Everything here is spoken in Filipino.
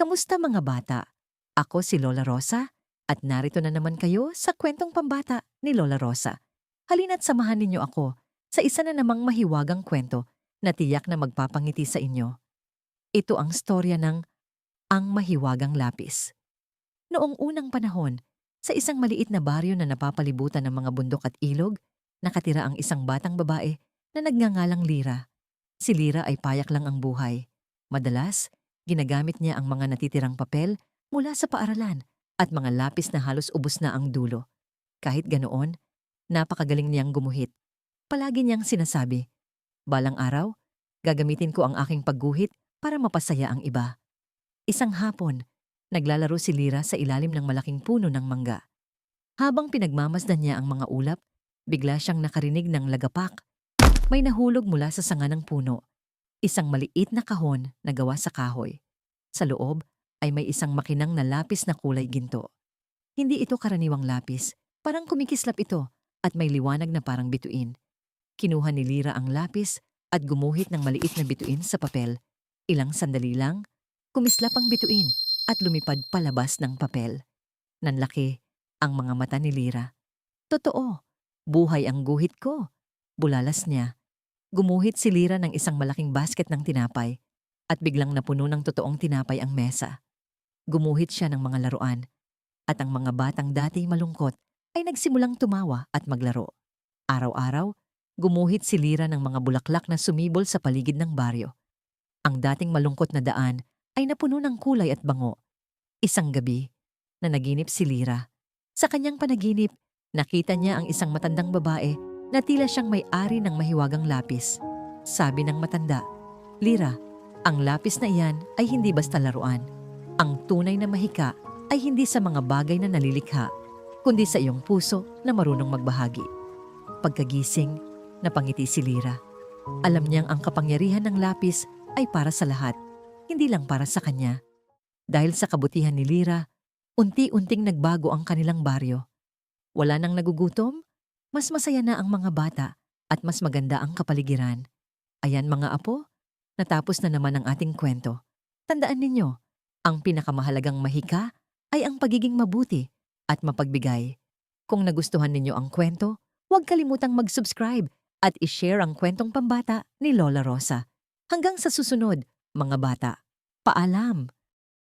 Kamusta mga bata? Ako si Lola Rosa at narito na naman kayo sa kwentong pambata ni Lola Rosa. Halina't samahan ninyo ako sa isa na namang mahiwagang kwento na tiyak na magpapangiti sa inyo. Ito ang storya ng Ang Mahiwagang Lapis. Noong unang panahon, sa isang maliit na baryo na napapalibutan ng mga bundok at ilog, nakatira ang isang batang babae na nagngangalang Lira. Si Lira ay payak lang ang buhay. Madalas, ginagamit niya ang mga natitirang papel mula sa paaralan at mga lapis na halos ubos na ang dulo. Kahit ganoon, napakagaling niyang gumuhit. Palagi niyang sinasabi, Balang araw, gagamitin ko ang aking pagguhit para mapasaya ang iba. Isang hapon, naglalaro si Lira sa ilalim ng malaking puno ng mangga. Habang pinagmamasdan niya ang mga ulap, bigla siyang nakarinig ng lagapak. May nahulog mula sa sanga ng puno. Isang maliit na kahon na gawa sa kahoy. Sa loob ay may isang makinang na lapis na kulay ginto. Hindi ito karaniwang lapis, parang kumikislap ito at may liwanag na parang bituin. Kinuha ni Lira ang lapis at gumuhit ng maliit na bituin sa papel. Ilang sandali lang, kumislap ang bituin at lumipad palabas ng papel. Nanlaki ang mga mata ni Lira. Totoo, buhay ang guhit ko. Bulalas niya. Gumuhit si Lira ng isang malaking basket ng tinapay at biglang napuno ng totoong tinapay ang mesa. Gumuhit siya ng mga laruan at ang mga batang dati malungkot ay nagsimulang tumawa at maglaro. Araw-araw, gumuhit si Lira ng mga bulaklak na sumibol sa paligid ng baryo. Ang dating malungkot na daan ay napuno ng kulay at bango. Isang gabi, na naginip si Lira. Sa kanyang panaginip, nakita niya ang isang matandang babae na tila siyang may-ari ng mahiwagang lapis. Sabi ng matanda, Lira, ang lapis na iyan ay hindi basta laruan. Ang tunay na mahika ay hindi sa mga bagay na nalilikha, kundi sa iyong puso na marunong magbahagi. Pagkagising, napangiti si Lira. Alam niyang ang kapangyarihan ng lapis ay para sa lahat, hindi lang para sa kanya. Dahil sa kabutihan ni Lira, unti-unting nagbago ang kanilang baryo. Wala nang nagugutom, mas masaya na ang mga bata at mas maganda ang kapaligiran. Ayan mga apo, natapos na naman ang ating kwento. Tandaan ninyo, ang pinakamahalagang mahika ay ang pagiging mabuti at mapagbigay. Kung nagustuhan ninyo ang kwento, huwag kalimutang mag-subscribe at i-share ang kwentong pambata ni Lola Rosa. Hanggang sa susunod, mga bata. Paalam!